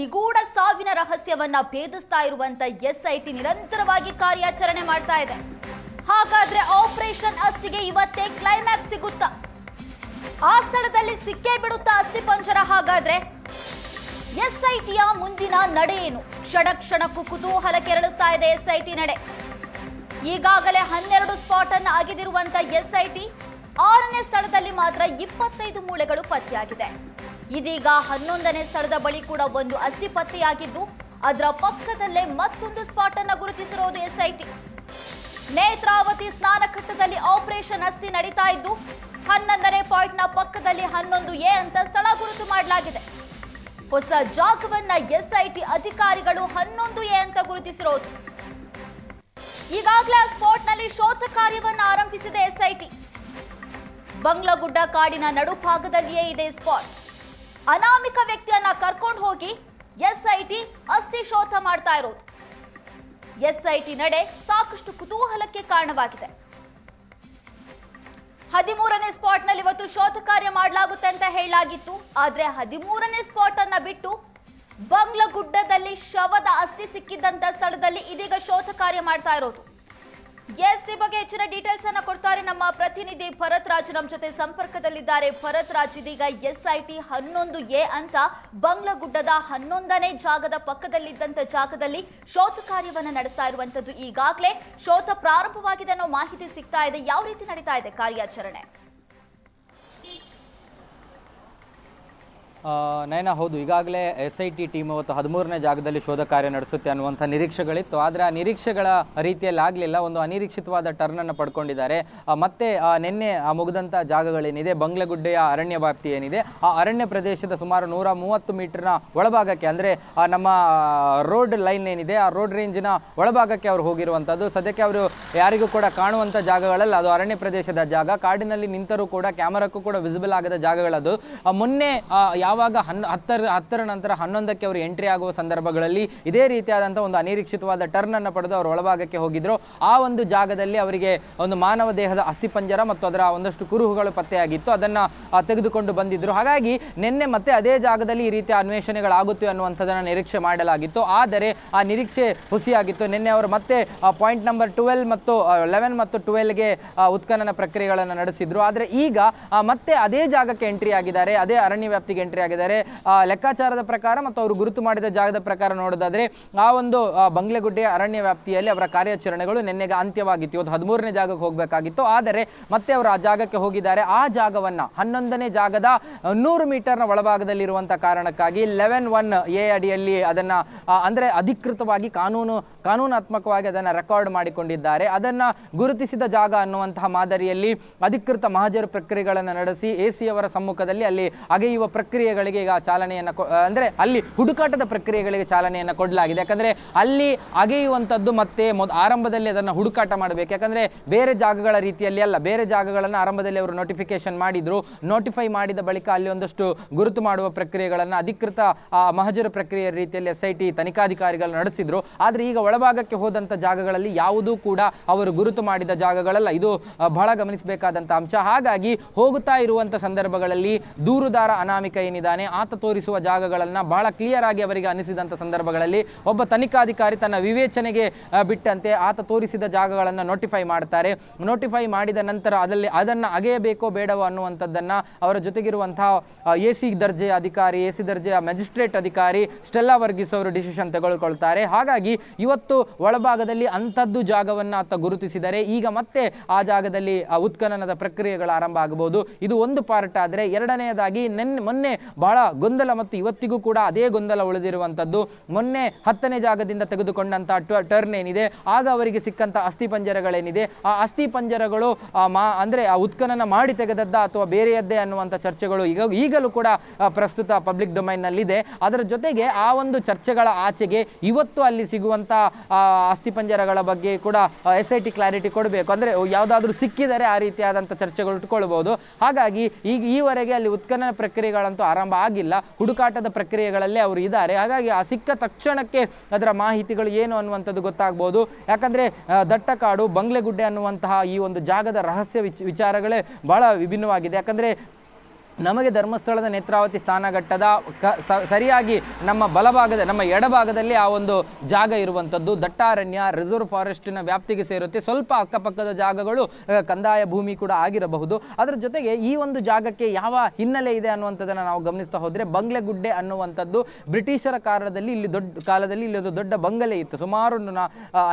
ನಿಗೂಢ ಸಾವಿನ ರಹಸ್ಯವನ್ನ ಭೇದಿಸ್ತಾ ಇರುವಂತ ಎಸ್ಐಟಿ ನಿರಂತರವಾಗಿ ಕಾರ್ಯಾಚರಣೆ ಮಾಡ್ತಾ ಇದೆ. ಹಾಗಾದ್ರೆ ಆಪರೇಷನ್ ಅಸ್ಥಿಗೆ ಇವತ್ತೇ ಕ್ಲೈಮ್ಯಾಕ್ಸ್ ಸಿಗುತ್ತಾ? ಆ ಸ್ಥಳದಲ್ಲಿ ಸಿಕ್ಕೇ ಬಿಡುತ್ತಾ ಅಸ್ಥಿ ಪಂಜರ? ಹಾಗಾದ್ರೆ ಎಸ್ಐಟಿಯ ಮುಂದಿನ ನಡೆ ಏನು? ಕ್ಷಣ ಕ್ಷಣಕ್ಕೂ ಕುತೂಹಲ ಕೆರಳಿಸ್ತಾ ಇದೆ ಎಸ್ಐಟಿ ನಡೆ. ಈಗಾಗಲೇ ಹನ್ನೆರಡು ಸ್ಪಾಟ್ ಅನ್ನು ಅಗೆದಿರುವಂತ ಎಸ್ಐಟಿ ಆರನೇ ಸ್ಥಳದಲ್ಲಿ ಮಾತ್ರ ಇಪ್ಪತ್ತೈದು ಮೂಳೆಗಳು ಪತ್ತೆಯಾಗಿದೆ. ಇದೀಗ ಹನ್ನೊಂದನೇ ಸ್ಥಳದ ಬಳಿ ಕೂಡ ಒಂದು ಅಸ್ಥಿ ಪತ್ತೆಯಾಗಿದ್ದು, ಅದರ ಪಕ್ಕದಲ್ಲೇ ಮತ್ತೊಂದು ಸ್ಪಾಟ್ ಅನ್ನು ಗುರುತಿಸಿರೋದು ಎಸ್ಐಟಿ. ನೇತ್ರಾವತಿ ಸ್ನಾನಘಟ್ಟದಲ್ಲಿ ಆಪರೇಷನ್ ಅಸ್ಥಿ ನಡೀತಾ ಇದ್ದು, ಹನ್ನೊಂದನೇ ಪಾಯಿಂಟ್ನ ಪಕ್ಕದಲ್ಲಿ ಹನ್ನೊಂದು ಎ ಅಂತ ಸ್ಥಳ ಗುರುತು ಮಾಡಲಾಗಿದೆ. ಹೊಸ ಜಾಗವನ್ನ ಎಸ್ಐಟಿ ಅಧಿಕಾರಿಗಳು ಹನ್ನೊಂದು ಎ ಅಂತ ಗುರುತಿಸಿರೋದು. ಈಗಾಗಲೇ ಆ ಸ್ಪಾಟ್ನಲ್ಲಿ ಶೋಧ ಕಾರ್ಯವನ್ನ ಆರಂಭಿಸಿದೆ ಎಸ್ಐಟಿ. ಬಂಗ್ಲಗುಡ್ಡ ಕಾಡಿನ ನಡುಭಾಗದಲ್ಲಿಯೇ ಇದೆ ಸ್ಪಾಟ್. ಅನಾಮಿಕ ವ್ಯಕ್ತಿಯನ್ನ ಕರ್ಕೊಂಡು ಹೋಗಿ ಎಸ್ಐಟಿ ಅಸ್ಥಿ ಶೋಧ ಮಾಡ್ತಾ ಇರೋದು. ಎಸ್ಐಟಿ ನಡೆ ಸಾಕಷ್ಟು ಕುತೂಹಲಕ್ಕೆ ಕಾರಣವಾಗಿದೆ. ಹದಿಮೂರನೇ ಸ್ಪಾಟ್ನಲ್ಲಿ ಇವತ್ತು ಶೋಧ ಕಾರ್ಯ ಮಾಡಲಾಗುತ್ತೆ ಅಂತ ಹೇಳಲಾಗಿತ್ತು. ಆದ್ರೆ ಹದಿಮೂರನೇ ಸ್ಪಾಟ್ ಅನ್ನ ಬಿಟ್ಟು ಬಂಗ್ಲಗುಡ್ಡದಲ್ಲಿ ಶವದ ಅಸ್ಥಿ ಸಿಕ್ಕಿದ್ದಂತ ಸ್ಥಳದಲ್ಲಿ ಇದೀಗ ಶೋಧ ಕಾರ್ಯ ಮಾಡ್ತಾ ಇರೋದು. ಎಸ್ ಈ ಬಗ್ಗೆ ಹೆಚ್ಚಿನ ಡೀಟೇಲ್ಸ್ ಅನ್ನ ಕೊಡ್ತಾರೆ ನಮ್ಮ ಪ್ರತಿನಿಧಿ ಭರತ್ ರಾಜ್. ನಮ್ಮ ಜೊತೆ ಸಂಪರ್ಕದಲ್ಲಿದ್ದಾರೆ ಭರತ್ ರಾಜ್. ಇದೀಗ ಎಸ್ ಐ ಟಿ ಹನ್ನೊಂದು ಎ ಅಂತ ಬಂಗ್ಲಗುಡ್ಡದ ಹನ್ನೊಂದನೇ ಜಾಗದ ಪಕ್ಕದಲ್ಲಿದ್ದಂತ ಜಾಗದಲ್ಲಿ ಶೋಧ ಕಾರ್ಯವನ್ನ ನಡೆಸ್ತಾ ಇರುವಂತದ್ದು ಈಗಾಗಲೇ ಶೋಧ ಪ್ರಾರಂಭವಾಗಿದೆ ಅನ್ನೋ ಮಾಹಿತಿ ಸಿಗ್ತಾ ಇದೆ. ಯಾವ ರೀತಿ ನಡೀತಾ ಇದೆ ಕಾರ್ಯಾಚರಣೆ? ನಯನ, ಹೌದು, ಈಗಾಗಲೇ ಎಸ್ ಐ ಟಿ ಟೀಮ್ ಅವತ್ತು ಹದಿಮೂರನೇ ಜಾಗದಲ್ಲಿ ಶೋಧ ಕಾರ್ಯ ನಡೆಸುತ್ತೆ ಅನ್ನುವಂಥ ನಿರೀಕ್ಷೆಗಳಿತ್ತು. ಆದರೆ ಆ ನಿರೀಕ್ಷೆಗಳ ರೀತಿಯಲ್ಲಿ ಆಗಲಿಲ್ಲ ಒಂದು ಅನಿರೀಕ್ಷಿತವಾದ ಟರ್ನ್ ಅನ್ನು ಪಡ್ಕೊಂಡಿದ್ದಾರೆ. ಮತ್ತೆ ನಿನ್ನೆ ಮುಗಿದಂಥ ಜಾಗಗಳೇನಿದೆ? ಬಂಗ್ಲಗುಡ್ಡೆಯ ಅರಣ್ಯ ವ್ಯಾಪ್ತಿ ಏನಿದೆ? ಆ ಅರಣ್ಯ ಪ್ರದೇಶದ ಸುಮಾರು ನೂರ ಮೂವತ್ತು ಮೀಟರ್ನ ಒಳಭಾಗಕ್ಕೆ, ಅಂದರೆ ನಮ್ಮ ರೋಡ್ ಲೈನ್ ಏನಿದೆ? ಆ ರೋಡ್ ರೇಂಜಿನ ಒಳಭಾಗಕ್ಕೆ ಅವರು ಹೋಗಿರುವಂಥದ್ದು. ಸದ್ಯಕ್ಕೆ ಅವರು ಯಾರಿಗೂ ಕೂಡ ಕಾಣುವಂಥ ಜಾಗಗಳಲ್ಲ. ಅದು ಅರಣ್ಯ ಪ್ರದೇಶದ ಜಾಗ. ಕಾಡಿನಲ್ಲಿ ನಿಂತರೂ ಕೂಡ ಕ್ಯಾಮರಾಕ್ಕೂ ಕೂಡ ವಿಸಿಬಲ್ ಆಗದ ಜಾಗಗಳದು. ಮೊನ್ನೆ ಯಾವಾಗ ಹನ್ ಹತ್ತರ ಹತ್ತರ ನಂತರ ಹನ್ನೊಂದಕ್ಕೆ ಅವರು ಎಂಟ್ರಿ ಆಗುವ ಸಂದರ್ಭಗಳಲ್ಲಿ ಇದೇ ರೀತಿಯಾದಂಥ ಒಂದು ಅನಿರೀಕ್ಷಿತವಾದ ಟರ್ನ್ ಅನ್ನು ಪಡೆದು ಅವರು ಒಳಭಾಗಕ್ಕೆ ಹೋಗಿದ್ರು. ಆ ಒಂದು ಜಾಗದಲ್ಲಿ ಅವರಿಗೆ ಒಂದು ಮಾನವ ದೇಹದ ಅಸ್ಥಿಪಂಜರ ಮತ್ತು ಅದರ ಒಂದಷ್ಟು ಕುರುಹುಗಳು ಪತ್ತೆಯಾಗಿತ್ತು. ಅದನ್ನ ತೆಗೆದುಕೊಂಡು ಬಂದಿದ್ರು. ಹಾಗಾಗಿ ನಿನ್ನೆ ಮತ್ತೆ ಅದೇ ಜಾಗದಲ್ಲಿ ಈ ರೀತಿಯ ಅನ್ವೇಷಣೆಗಳಾಗುತ್ತೆ ಅನ್ನುವಂಥದ್ದನ್ನು ನಿರೀಕ್ಷೆ ಮಾಡಲಾಗಿತ್ತು. ಆದರೆ ಆ ನಿರೀಕ್ಷೆ ಹುಸಿಯಾಗಿತ್ತು. ನಿನ್ನೆ ಅವರು ಮತ್ತೆ ಪಾಯಿಂಟ್ ನಂಬರ್ ಟ್ವೆಲ್ ಮತ್ತು ಲೆವೆನ್ ಮತ್ತು ಟ್ವೆಲ್ಗೆ ಉತ್ಖನನ ಪ್ರಕ್ರಿಯೆಗಳನ್ನು ನಡೆಸಿದ್ರು. ಆದರೆ ಈಗ ಮತ್ತೆ ಅದೇ ಜಾಗಕ್ಕೆ ಎಂಟ್ರಿ ಆಗಿದ್ದಾರೆ. ಅದೇ ಅರಣ್ಯ ವ್ಯಾಪ್ತಿಗೆ ಎಂಟ್ರಿ ಆಗಿದ್ದಾರೆ. ಲೆಕ್ಕಾಚಾರದ ಪ್ರಕಾರ ಮತ್ತು ಅವರು ಗುರುತು ಮಾಡಿದ ಜಾಗದ ಪ್ರಕಾರ ನೋಡೋದಾದ್ರೆ, ಆ ಒಂದು ಬಂಗ್ಲೆಗುಡ್ಡೆಯ ಅರಣ್ಯ ವ್ಯಾಪ್ತಿಯಲ್ಲಿ ಅವರ ಕಾರ್ಯಾಚರಣೆಗಳು ನಿನ್ನೆಗೆ ಅಂತ್ಯವಾಗಿತ್ತು. ಇವತ್ತು ಹದಿಮೂರನೇ ಜಾಗಕ್ಕೆ ಹೋಗಬೇಕಾಗಿತ್ತು. ಆದರೆ ಮತ್ತೆ ಅವರು ಆ ಜಾಗಕ್ಕೆ ಹೋಗಿದ್ದಾರೆ. ಆ ಜಾಗವನ್ನ ಹನ್ನೊಂದನೇ ಜಾಗದ ನೂರು ಮೀಟರ್ನ ಒಳಭಾಗದಲ್ಲಿರುವಂಥ ಕಾರಣಕ್ಕಾಗಿ ಲೆವೆನ್ ಒನ್ ಎ ಅಡಿಯಲ್ಲಿ ಅದನ್ನ ಅಂದರೆ ಅಧಿಕೃತವಾಗಿ ಕಾನೂನು, ಕಾನೂನಾತ್ಮಕವಾಗಿ ಅದನ್ನ ರೆಕಾರ್ಡ್ ಮಾಡಿಕೊಂಡಿದ್ದಾರೆ. ಅದನ್ನ ಗುರುತಿಸಿದ ಜಾಗ ಅನ್ನುವಂತಹ ಮಾದರಿಯಲ್ಲಿ ಅಧಿಕೃತ ಮಹಜರು ಪ್ರಕ್ರಿಯೆಗಳನ್ನು ನಡೆಸಿ, ಎ ಸಿ ಅವರ ಸಮ್ಮುಖದಲ್ಲಿ ಅಲ್ಲಿ ಅಗೆಯುವ ಪ್ರಕ್ರಿಯೆಗಳಿಗೆ ಈಗ ಚಾಲನೆಯನ್ನು ಅಂದ್ರೆ ಅಲ್ಲಿ ಹುಡುಕಾಟದ ಪ್ರಕ್ರಿಯೆಗಳಿಗೆ ಚಾಲನೆಯನ್ನು ಕೊಡಲಾಗಿದೆ. ಯಾಕಂದ್ರೆ ಅಲ್ಲಿ ಅಗೆಯುವಂಥದ್ದು ಮತ್ತೆ ಮೊದ್ ಆರಂಭದಲ್ಲಿ ಅದನ್ನು ಹುಡುಕಾಟ ಮಾಡಬೇಕು. ಯಾಕಂದ್ರೆ ಬೇರೆ ಜಾಗಗಳ ರೀತಿಯಲ್ಲಿ ಅಲ್ಲ, ಬೇರೆ ಜಾಗಗಳನ್ನು ಆರಂಭದಲ್ಲಿ ಅವರು ನೋಟಿಫಿಕೇಶನ್ ಮಾಡಿದ್ರು. ನೋಟಿಫೈ ಮಾಡಿದ ಬಳಿಕ ಅಲ್ಲಿ ಒಂದಷ್ಟು ಗುರುತು ಮಾಡುವ ಪ್ರಕ್ರಿಯೆಗಳನ್ನು ಅಧಿಕೃತ ಮಹಜರು ಪ್ರಕ್ರಿಯೆ ರೀತಿಯಲ್ಲಿ ಎಸ್ ಐ ಟಿ ತನಿಖಾಧಿಕಾರಿಗಳು ನಡೆಸಿದ್ರು. ಆದರೆ ಈಗ ಒಳಭಾಗಕ್ಕೆ ಹೋದಂಥ ಜಾಗಗಳಲ್ಲಿ ಯಾವುದೂ ಕೂಡ ಅವರು ಗುರುತು ಮಾಡಿದ ಜಾಗಗಳಲ್ಲ. ಇದು ಬಹಳ ಗಮನಿಸಬೇಕಾದಂಥ ಅಂಶ. ಹಾಗಾಗಿ ಹೋಗುತ್ತಾ ಇರುವಂಥ ಸಂದರ್ಭಗಳಲ್ಲಿ ದೂರುದಾರ ಅನಾಮಿಕ ಏನಿದ್ದಾನೆ ಆತ ತೋರಿಸುವ ಜಾಗಗಳನ್ನು ಬಹಳ ಕ್ಲಿಯರ್ ಆಗಿ ಅವರಿಗೆ ಅನಿಸಿದಂಥ ಸಂದರ್ಭಗಳಲ್ಲಿ ಒಬ್ಬ ತನಿಖಾಧಿಕಾರಿ ತನ್ನ ವಿವೇಚನೆಗೆ ಬಿಟ್ಟಂತೆ ಆತ ತೋರಿಸಿದ ಜಾಗಗಳನ್ನು ನೋಟಿಫೈ ಮಾಡ್ತಾರೆ. ನೋಟಿಫೈ ಮಾಡಿದ ನಂತರ ಅದರಲ್ಲಿ ಅದನ್ನು ಅಗೆಯಬೇಕೋ ಬೇಡವೋ ಅನ್ನುವಂಥದ್ದನ್ನು ಅವರ ಜೊತೆಗಿರುವಂತಹ ಎ ಸಿ ದರ್ಜೆಯ ಅಧಿಕಾರಿ, ಎ ಸಿ ದರ್ಜೆಯ ಮ್ಯಾಜಿಸ್ಟ್ರೇಟ್ ಅಧಿಕಾರಿ ಸ್ಟೆಲ್ಲಾ ವರ್ಗೀಸ್ ಅವರು ಡಿಸಿಷನ್ ತೆಗೆದುಕೊಳ್ತಾರೆ. ಹಾಗಾಗಿ ಇವತ್ತು ಒಳಭಾಗದಲ್ಲಿ ಅಂಥದ್ದು ಜಾಗವನ್ನು ಆತ ಗುರುತಿಸಿದರೆ ಈಗ ಮತ್ತೆ ಆ ಜಾಗದಲ್ಲಿ ಉತ್ಖನನದ ಪ್ರಕ್ರಿಯೆಗಳು ಆರಂಭ ಆಗಬಹುದು. ಇದು ಒಂದು ಪಾರ್ಟ್ ಆದರೆ ಎರಡನೆಯದಾಗಿ ನೆನ್ ಮೊನ್ನೆ ಬಹಳ ಗೊಂದಲ ಮತ್ತು ಇವತ್ತಿಗೂ ಕೂಡ ಅದೇ ಗೊಂದಲ ಉಳಿದಿರುವಂಥದ್ದು. ಮೊನ್ನೆ ಹತ್ತನೇ ಜಾಗದಿಂದ ತೆಗೆದುಕೊಂಡಂತ ಟರ್ನ್ ಏನಿದೆ ಆಗ ಅವರಿಗೆ ಸಿಕ್ಕಂಥ ಅಸ್ಥಿ ಪಂಜರಗಳೇನಿದೆ? ಆ ಅಸ್ಥಿ ಪಂಜರಗಳು ಮಾ ಅಂದ್ರೆ ಆ ಉತ್ಖನನ ಮಾಡಿ ತೆಗೆದದ್ದ ಅಥವಾ ಬೇರೆಯದ್ದೇ ಅನ್ನುವಂಥ ಚರ್ಚೆಗಳು ಈಗ ಈಗಲೂ ಕೂಡ ಪ್ರಸ್ತುತ ಪಬ್ಲಿಕ್ ಡೊಮೈನ್ನಲ್ಲಿದೆ ಅದರ ಜೊತೆಗೆ ಆ ಒಂದು ಚರ್ಚೆಗಳ ಆಚೆಗೆ ಇವತ್ತು ಅಲ್ಲಿ ಸಿಗುವಂಥ ಆ, ಅಸ್ಥಿ ಪಂಜರಗಳ ಬಗ್ಗೆ ಕೂಡ ಎಸ್ ಐ ಕ್ಲಾರಿಟಿ ಕೊಡಬೇಕು. ಅಂದ್ರೆ ಯಾವುದಾದ್ರೂ ಸಿಕ್ಕಿದರೆ ಆ ರೀತಿಯಾದಂಥ ಚರ್ಚೆಗಳು ಇಟ್ಕೊಳ್ಬೋದು. ಹಾಗಾಗಿ ಈಗ ಈವರೆಗೆ ಅಲ್ಲಿ ಉತ್ಖನನ ಪ್ರಕ್ರಿಯೆಗಳಂತೂ ಆರಂಭ ಆಗಿಲ್ಲ. ಹುಡುಕಾಟದ ಪ್ರಕ್ರಿಯೆಗಳಲ್ಲಿ ಅವರು ಇದ್ದಾರೆ. ಹಾಗಾಗಿ ಆ ಸಿಕ್ಕ ತಕ್ಷಣಕ್ಕೆ ಅದರ ಮಾಹಿತಿಗಳು ಏನು ಅನ್ನುವಂಥದ್ದು ಗೊತ್ತಾಗ್ಬೋದು. ಯಾಕಂದ್ರೆ ದಟ್ಟಕಾಡು, ಬಂಗ್ಲೆಗುಡ್ಡೆ ಅನ್ನುವಂತಹ ಈ ಒಂದು ಜಾಗದ ರಹಸ್ಯ ವಿಚ, ವಿಚಾರಗಳೇ ಬಹಳ ವಿಭಿನ್ನವಾಗಿದೆ. ಯಾಕಂದ್ರೆ ನಮಗೆ ಧರ್ಮಸ್ಥಳದ ನೇತ್ರಾವತಿ ಸ್ಥಾನಘಟ್ಟದ ಕ ಸರಿಯಾಗಿ ನಮ್ಮ ಬಲಭಾಗದ, ನಮ್ಮ ಎಡಭಾಗದಲ್ಲಿ ಆ ಒಂದು ಜಾಗ ಇರುವಂಥದ್ದು. ದಟ್ಟಾರಣ್ಯ, ರಿಸರ್ವ್ ಫಾರೆಸ್ಟಿನ ವ್ಯಾಪ್ತಿಗೆ ಸೇರುತ್ತೆ. ಸ್ವಲ್ಪ ಅಕ್ಕಪಕ್ಕದ ಜಾಗಗಳು ಕಂದಾಯ ಭೂಮಿ ಕೂಡ ಆಗಿರಬಹುದು. ಅದರ ಜೊತೆಗೆ ಈ ಒಂದು ಜಾಗಕ್ಕೆ ಯಾವ ಹಿನ್ನೆಲೆ ಇದೆ ಅನ್ನುವಂಥದ್ದನ್ನು ನಾವು ಗಮನಿಸ್ತಾ ಹೋದರೆ, ಬಂಗ್ಲೆಗುಡ್ಡೆ ಅನ್ನುವಂಥದ್ದು ಬ್ರಿಟಿಷರ ಕಾಲದಲ್ಲಿ ಇಲ್ಲಿ ದೊಡ್ಡ, ಕಾಲದಲ್ಲಿ ಇಲ್ಲಿ ಒಂದು ದೊಡ್ಡ ಬಂಗಲೆ ಇತ್ತು. ಸುಮಾರು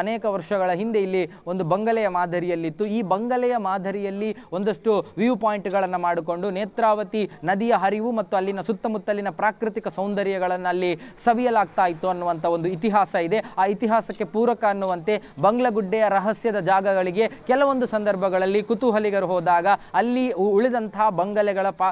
ಅನೇಕ ವರ್ಷಗಳ ಹಿಂದೆ ಇಲ್ಲಿ ಒಂದು ಬಂಗಲೆಯ ಮಾದರಿಯಲ್ಲಿತ್ತು. ಈ ಬಂಗಲೆಯ ಮಾದರಿಯಲ್ಲಿ ಒಂದಷ್ಟು ವ್ಯೂ ಪಾಯಿಂಟ್ಗಳನ್ನು ಮಾಡಿಕೊಂಡು ನೇತ್ರಾವತಿ ನದಿಯ ಹರಿವು ಮತ್ತು ಅಲ್ಲಿನ ಸುತ್ತಮುತ್ತಲಿನ ಪ್ರಾಕೃತಿಕ ಸೌಂದರ್ಯಗಳನ್ನು ಅಲ್ಲಿ ಸವಿಯಲಾಗ್ತಾ ಇತ್ತು ಅನ್ನುವಂಥ ಒಂದು ಇತಿಹಾಸ ಇದೆ. ಆ ಇತಿಹಾಸಕ್ಕೆ ಪೂರಕ ಅನ್ನುವಂತೆ ಬಂಗ್ಲಗುಡ್ಡೆಯ ರಹಸ್ಯದ ಜಾಗಗಳಿಗೆ ಕೆಲವೊಂದು ಸಂದರ್ಭಗಳಲ್ಲಿ ಕುತೂಹಲಿಗರು ಹೋದಾಗ ಅಲ್ಲಿ ಉಳಿದಂತಹ ಬಂಗಲೆಗಳ ಪ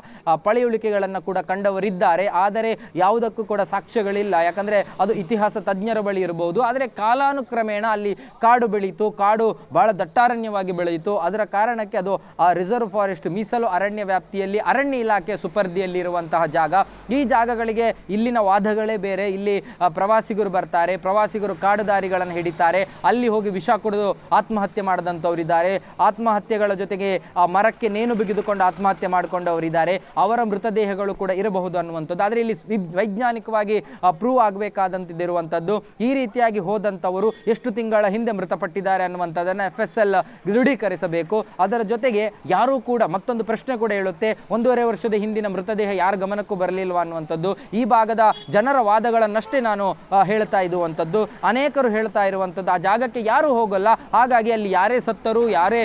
ಪಳೆಯುಳಿಕೆಗಳನ್ನು ಕೂಡ ಕಂಡವರಿದ್ದಾರೆ. ಆದರೆ ಯಾವುದಕ್ಕೂ ಕೂಡ ಸಾಕ್ಷ್ಯಗಳಿಲ್ಲ. ಯಾಕಂದ್ರೆ ಅದು ಇತಿಹಾಸ ತಜ್ಞರ ಬಳಿ ಇರಬಹುದು ಆದರೆ ಕಾಲಾನುಕ್ರಮೇಣ ಅಲ್ಲಿ ಕಾಡು ಬೆಳೀತು. ಕಾಡು ಬಹಳ ದಟ್ಟಾರಣ್ಯವಾಗಿ ಬೆಳೆಯಿತು. ಅದರ ಕಾರಣಕ್ಕೆ ಅದು ಆ ರಿಸರ್ವ್ ಫಾರೆಸ್ಟ್ ಮೀಸಲು ಅರಣ್ಯ ವ್ಯಾಪ್ತಿಯಲ್ಲಿ ಅರಣ್ಯ ಇಲಾಖೆ ಸುಪರ್ದಿಯಲ್ಲಿರುವಂತಹ ಜಾಗ. ಈ ಜಾಗಗಳಿಗೆ ಇಲ್ಲಿನ ವಾದಗಳೇ ಬೇರೆ. ಇಲ್ಲಿ ಪ್ರವಾಸಿಗರು ಬರ್ತಾರೆ. ಪ್ರವಾಸಿಗರು ಕಾಡುದಾರಿಗಳನ್ನು ಹಿಡಿತಾರೆ. ಅಲ್ಲಿ ಹೋಗಿ ವಿಷ ಕುಡಿದು ಆತ್ಮಹತ್ಯೆ ಮಾಡಿದಂಥವರಿದ್ದಾರೆ ಆತ್ಮಹತ್ಯೆಗಳ ಜೊತೆಗೆ, ಆ, ಮರಕ್ಕೆ ನೇಣು ಬಿಗಿದುಕೊಂಡು ಆತ್ಮಹತ್ಯೆ ಮಾಡಿಕೊಂಡವರಿದ್ದಾರೆ. ಅವರ ಮೃತದೇಹಗಳು ಕೂಡ ಇರಬಹುದು ಅನ್ನುವಂಥದ್ದು. ಆದರೆ ಇಲ್ಲಿ ವೈಜ್ಞಾನಿಕವಾಗಿ ಪ್ರೂವ್ ಆಗಬೇಕಾದಂತಿರುವಂಥದ್ದು ಈ ರೀತಿಯಾಗಿ ಹೋದಂಥವರು ಎಷ್ಟು ತಿಂಗಳ ಹಿಂದೆ ಮೃತಪಟ್ಟಿದ್ದಾರೆ ಅನ್ನುವಂಥದ್ದನ್ನು ಎಫ್ ಎಸ್ ಎಲ್ ದೃಢೀಕರಿಸಬೇಕು. ಅದರ ಜೊತೆಗೆ ಯಾರೂ ಕೂಡ ಮತ್ತೊಂದು ಪ್ರಶ್ನೆ ಕೂಡ ಹೇಳುತ್ತೆ. ಒಂದೂವರೆ ವರ್ಷದ ಹಿಂದಿನ ಮೃತದೇಹ ಯಾರ ಗಮನಕ್ಕೂ ಬರಲಿಲ್ವಾ ಅನ್ನುವಂಥದ್ದು, ಈ ಭಾಗದ ಜನರ ವಾದಗಳನ್ನಷ್ಟೇ ನಾನು ಹೇಳ್ತಾ ಇರುವಂಥದ್ದು. ಅನೇಕರು ಹೇಳ್ತಾ ಇರುವಂಥದ್ದು, ಆ ಜಾಗಕ್ಕೆ ಯಾರೂ ಹೋಗಲ್ಲ. ಹಾಗಾಗಿ ಅಲ್ಲಿ ಯಾರೇ ಸತ್ತರು, ಯಾರೇ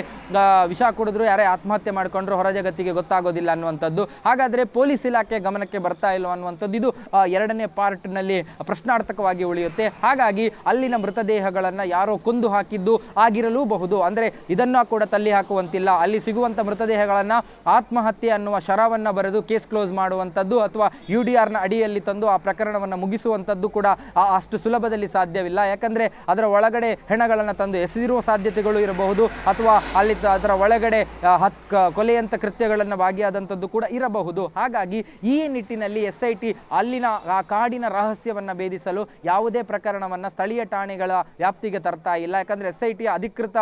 ವಿಷ ಕುಡಿದ್ರು, ಯಾರೇ ಆತ್ಮಹತ್ಯೆ ಮಾಡಿಕೊಂಡ್ರು ಹೊರ ಜಗತ್ತಿಗೆ ಗೊತ್ತಾಗೋದಿಲ್ಲ ಅನ್ನುವಂಥದ್ದು. ಹಾಗಾದ್ರೆ ಪೊಲೀಸ್ ಇಲಾಖೆ ಗಮನಕ್ಕೆ ಬರ್ತಾ ಇಲ್ಲ ಅನ್ನುವಂಥದ್ದು, ಇದು ಎರಡನೇ ಪಾರ್ಟ್ನಲ್ಲಿ ಪ್ರಶ್ನಾರ್ಥಕವಾಗಿ ಉಳಿಯುತ್ತೆ. ಹಾಗಾಗಿ ಅಲ್ಲಿನ ಮೃತದೇಹಗಳನ್ನ ಯಾರೋ ಕೊಂದು ಹಾಕಿದ್ದು ಆಗಿರಲೂಬಹುದು. ಅಂದ್ರೆ ಇದನ್ನ ಕೂಡ ತಳ್ಳಿ ಹಾಕುವಂತಿಲ್ಲ. ಅಲ್ಲಿ ಸಿಗುವಂಥ ಮೃತದೇಹಗಳನ್ನ ಆತ್ಮಹತ್ಯೆ ಅನ್ನುವ ಶರವನ್ನ ಬರೆದು ಕೇಸ್ ಕ್ಲೋಸ್ ಮಾಡುವಂಥದ್ದು ಅಥವಾ ಯು ಡಿ ಆರ್ನ ಅಡಿಯಲ್ಲಿ ತಂದು ಆ ಪ್ರಕರಣವನ್ನು ಮುಗಿಸುವಂಥದ್ದು ಕೂಡ ಅಷ್ಟು ಸುಲಭದಲ್ಲಿ ಸಾಧ್ಯವಿಲ್ಲ. ಯಾಕಂದರೆ ಅದರ ಒಳಗಡೆ ಹೆಣಗಳನ್ನು ತಂದು ಎಸೆದಿರುವ ಸಾಧ್ಯತೆಗಳು ಇರಬಹುದು ಅಥವಾ ಅಲ್ಲಿ ಅದರ ಒಳಗಡೆ ಹತ್ ಕೊಲೆಯಂಥ ಕೃತ್ಯಗಳನ್ನು ಭಾಗಿಯಾದಂಥದ್ದು ಕೂಡ ಇರಬಹುದು. ಹಾಗಾಗಿ ಈ ನಿಟ್ಟಿನಲ್ಲಿ ಎಸ್ ಐ ಟಿ ಅಲ್ಲಿನ ಆ ಕಾಡಿನ ರಹಸ್ಯವನ್ನು ಭೇದಿಸಲು ಯಾವುದೇ ಪ್ರಕರಣವನ್ನ ಸ್ಥಳೀಯ ಠಾಣೆಗಳ ವ್ಯಾಪ್ತಿಗೆ ತರ್ತಾ ಇಲ್ಲ. ಯಾಕಂದ್ರೆ ಎಸ್ ಐ ಟಿಯ ಅಧಿಕೃತ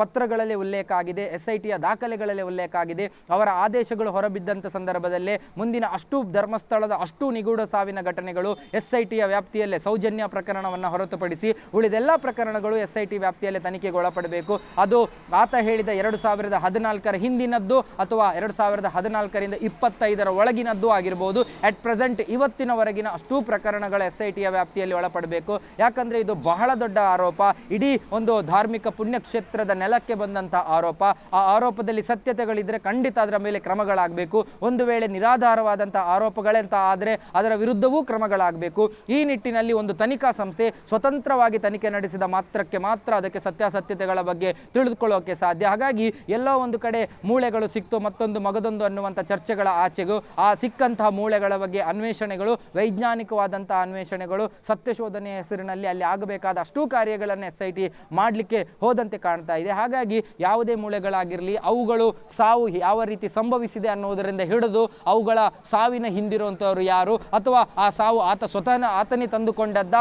ಪತ್ರಗಳಲ್ಲಿ ಉಲ್ಲೇಖ ಆಗಿದೆ, ಎಸ್ ಐ ಟಿಯ ದಾಖಲೆಗಳಲ್ಲಿ ಉಲ್ಲೇಖ ಆಗಿದೆ. ಅವರ ಆದೇಶಗಳು ಹೊರಬಿದ್ದಂಥ ಸಂದರ್ಭದಲ್ಲೇ ಮುಂದಿನ ಅಷ್ಟು ಧರ್ಮಸ್ಥಳದ ಅಷ್ಟು ನಿಗೂಢ ಸಾವಿನ ಘಟನೆಗಳು ಎಸ್ ಐ ಟಿಯ ವ್ಯಾಪ್ತಿಯಲ್ಲೇ ಸೌಜನ್ಯ ಪ್ರಕರಣವನ್ನು ಹೊರತುಪಡಿಸಿ ಉಳಿದೆಲ್ಲ ಪ್ರಕರಣಗಳು ಎಸ್ ಐ ಟಿ ವ್ಯಾಪ್ತಿಯಲ್ಲೇ ತನಿಖೆಗೆ ಒಳಪಡಬೇಕು. ಅದು ಆತ ಹೇಳಿದ ಎರಡು ಸಾವಿರದ ಹದಿನಾಲ್ಕರ ಹಿಂದಿನದ್ದು ಅಥವಾ ಎರಡು ಸಾವಿರದ ಹದಿನಾಲ್ಕರಿಂದ ಇಪ್ಪತ್ತೈದರ ಒಳಗಿನದ್ದು ಆಗಿರ್ಬೋದು. ಅಟ್ ಪ್ರೆಸೆಂಟ್ ಇವತ್ತಿನವರೆಗಿನ ಅಷ್ಟೂ ಪ್ರಕರಣಗಳ ಎಸ್ ಐ ಟಿಯ ವ್ಯಾಪ್ತಿಯಲ್ಲಿ ಒಳಪಡಬೇಕು. ಯಾಕಂದ್ರೆ ಇದು ಬಹಳ ದೊಡ್ಡ ಆರೋಪ. ಇಡೀ ಒಂದು ಧಾರ್ಮಿಕ ಪುಣ್ಯಕ್ಷೇತ್ರದ ನೆಲಕ್ಕೆ ಬಂದಂತಹ ಆರೋಪ. ಆ ಆರೋಪದಲ್ಲಿ ಸತ್ಯತೆಗಳಿದ್ರೆ ಖಂಡಿತ ಅದರ ಮೇಲೆ ಕ್ರಮಗಳಾಗಬೇಕು. ಒಂದು ವೇಳೆ ನಿರಾಧಾರವಾದಂತಹ ಆರೋಪಗಳೆಂತ ಆದರೆ ಅದರ ವಿರುದ್ಧವೂ ಕ್ರಮಗಳಾಗಬೇಕು. ಈ ನಿಟ್ಟಿನಲ್ಲಿ ಒಂದು ತನಿಖಾ ಸಂಸ್ಥೆ ಸ್ವತಂತ್ರವಾಗಿ ತನಿಖೆ ನಡೆಸಿದ ಮಾತ್ರಕ್ಕೆ ಮಾತ್ರ ಅದಕ್ಕೆ ಸತ್ಯಾಸತ್ಯತೆಗಳ ಬಗ್ಗೆ ತಿಳಿದುಕೊಳ್ಳೋಕೆ ಸಾಧ್ಯ. ಹಾಗಾಗಿ ಎಲ್ಲೋ ಒಂದು ಕಡೆ ಮೂಳೆಗಳು ಸಿಕ್ತು, ಮತ್ತೊಂದು ಮಗದೊಂದು ಅನ್ನುವಂಥ ಚರ್ಚೆಗಳ ಆಚೆಗೂ ಆ ಸಿಕ್ಕಂತಹ ಮೂಳೆಗಳ ಬಗ್ಗೆ ಅನ್ವೇಷಣೆಗಳು, ವೈಜ್ಞಾನಿಕವಾದಂತಹ ಅನ್ವೇಷಣೆಗಳು ಸತ್ಯಶೋಧನೆಯ ಹೆಸರಿನಲ್ಲಿ ಅಲ್ಲಿ ಆಗಬೇಕಾದ ಅಷ್ಟೂ ಕಾರ್ಯಗಳನ್ನು ಎಸ್ ಐ ಟಿ ಮಾಡಲಿಕ್ಕೆ ಹೋದಂತೆ ಕಾಣ್ತಾ ಇದೆ. ಹಾಗಾಗಿ ಯಾವುದೇ ಮೂಳೆಗಳಾಗಿರಲಿ, ಅವುಗಳು ಸಾವು ಯಾವ ರೀತಿ ಸಂಭವಿಸಿದೆ ಅನ್ನೋದರಿಂದ ಹಿಡಿದು ಅವುಗಳ ಸಾವಿನ ಹಿಂದಿರುವಂಥವ್ರು ಯಾರು? ಅಥವಾ ಆ ಸಾವು ಆತ ಸ್ವತಃ ಆತನೇ ತಂದುಕೊಂಡದ್ದ?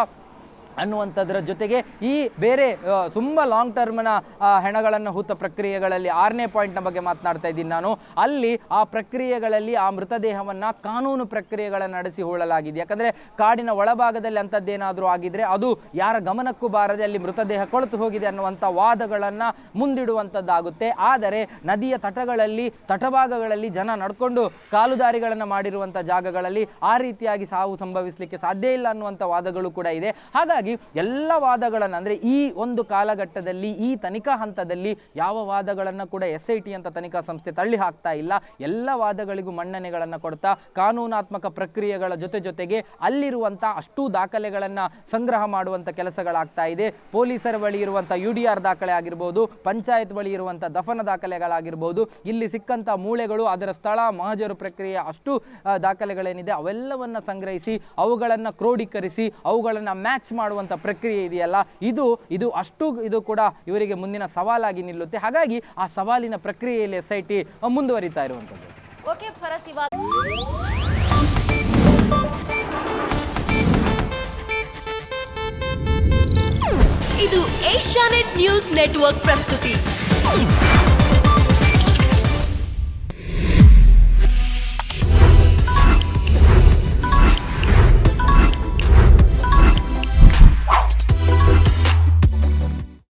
ಅನ್ನುವಂಥದ್ರ ಜೊತೆಗೆ ಈ ಬೇರೆ ತುಂಬ ಲಾಂಗ್ ಟರ್ಮ್ನ ಹೆಣಗಳನ್ನು ಹೂತ ಪ್ರಕ್ರಿಯೆಗಳಲ್ಲಿ ಆರನೇ ಪಾಯಿಂಟ್ನ ಬಗ್ಗೆ ಮಾತನಾಡ್ತಾ ಇದ್ದೀನಿ ನಾನು. ಅಲ್ಲಿ ಆ ಪ್ರಕ್ರಿಯೆಗಳಲ್ಲಿ ಆ ಮೃತದೇಹವನ್ನು ಕಾನೂನು ಪ್ರಕ್ರಿಯೆಗಳನ್ನು ನಡೆಸಿ ಹೂಳಲಾಗಿದೆ. ಯಾಕಂದರೆ ಕಾಡಿನ ಒಳಭಾಗದಲ್ಲಿ ಅಂಥದ್ದೇನಾದರೂ ಆಗಿದ್ರೆ ಅದು ಯಾರ ಗಮನಕ್ಕೂ ಬಾರದೆ ಅಲ್ಲಿ ಮೃತದೇಹ ಕೊಳೆತು ಹೋಗಿದೆ ಅನ್ನುವಂಥ ವಾದಗಳನ್ನು ಮುಂದಿಡುವಂಥದ್ದಾಗುತ್ತೆ. ಆದರೆ ನದಿಯ ತಟಗಳಲ್ಲಿ, ತಟಭಾಗಗಳಲ್ಲಿ ಜನ ನಡ್ಕೊಂಡು ಕಾಲುದಾರಿಗಳನ್ನು ಮಾಡಿರುವಂಥ ಜಾಗಗಳಲ್ಲಿ ಆ ರೀತಿಯಾಗಿ ಸಾವು ಸಂಭವಿಸಲಿಕ್ಕೆ ಸಾಧ್ಯ ಇಲ್ಲ ಅನ್ನುವಂಥ ವಾದಗಳು ಕೂಡ ಇದೆ. ಹಾಗಾಗಿ ಎಲ್ಲ ವಾದಗಳನ್ನು, ಅಂದರೆ ಈ ಒಂದು ಕಾಲಘಟ್ಟದಲ್ಲಿ, ಈ ತನಿಖಾ ಹಂತದಲ್ಲಿ ಯಾವ ವಾದಗಳನ್ನು ಕೂಡ ಎಸ್ ಐ ಅಂತ ತನಿಖಾ ಸಂಸ್ಥೆ ತಳ್ಳಿ ಹಾಕ್ತಾ ಇಲ್ಲ. ಎಲ್ಲ ವಾದಗಳಿಗೂ ಮನ್ನಣೆಗಳನ್ನು ಕೊಡ್ತಾ, ಕಾನೂನಾತ್ಮಕ ಪ್ರಕ್ರಿಯೆಗಳ ಜೊತೆ ಜೊತೆಗೆ ಅಲ್ಲಿರುವಂಥ ಅಷ್ಟೂ ದಾಖಲೆಗಳನ್ನು ಸಂಗ್ರಹ ಮಾಡುವಂಥ ಕೆಲಸಗಳಾಗ್ತಾ ಇದೆ. ಪೊಲೀಸರ ಬಳಿ ಇರುವಂಥ ಯು ದಾಖಲೆ ಆಗಿರ್ಬೋದು, ಪಂಚಾಯತ್ ಬಳಿ ಇರುವಂಥ ದಫನ ದಾಖಲೆಗಳಾಗಿರ್ಬೋದು, ಇಲ್ಲಿ ಸಿಕ್ಕಂಥ ಮೂಳೆಗಳು, ಅದರ ಸ್ಥಳ, ಮಹಜರು ಪ್ರಕ್ರಿಯೆ ಅಷ್ಟು ದಾಖಲೆಗಳೇನಿದೆ, ಅವೆಲ್ಲವನ್ನ ಸಂಗ್ರಹಿಸಿ, ಅವುಗಳನ್ನು ಕ್ರೋಢೀಕರಿಸಿ ಅವುಗಳನ್ನು ಮ್ಯಾಚ್ ಮಾಡುವಂಥ ಪ್ರಕ್ರಿಯೆ ಇದೆಯಲ್ಲ? ಇದು ಇದು ಅಷ್ಟು ಇದು ಕೂಡ ಇವರಿಗೆ ಮುಂದಿನ ಸವಾಲಾಗಿ ನಿಲ್ಲುತ್ತೆ. ಹಾಗಾಗಿ ಆ ಸವಾಲಿನ ಪ್ರಕ್ರಿಯೆಯಲ್ಲಿ ಎಸ್ ಐ ಟಿ ಮುಂದುವರಿತಾ ಇರುವಂಥದ್ದು ಓಕೆ ಇದು ಏಷ್ಯಾನೆಟ್ ನ್ಯೂಸ್ ನೆಟ್ವರ್ಕ್ ಪ್ರಸ್ತುತಿ.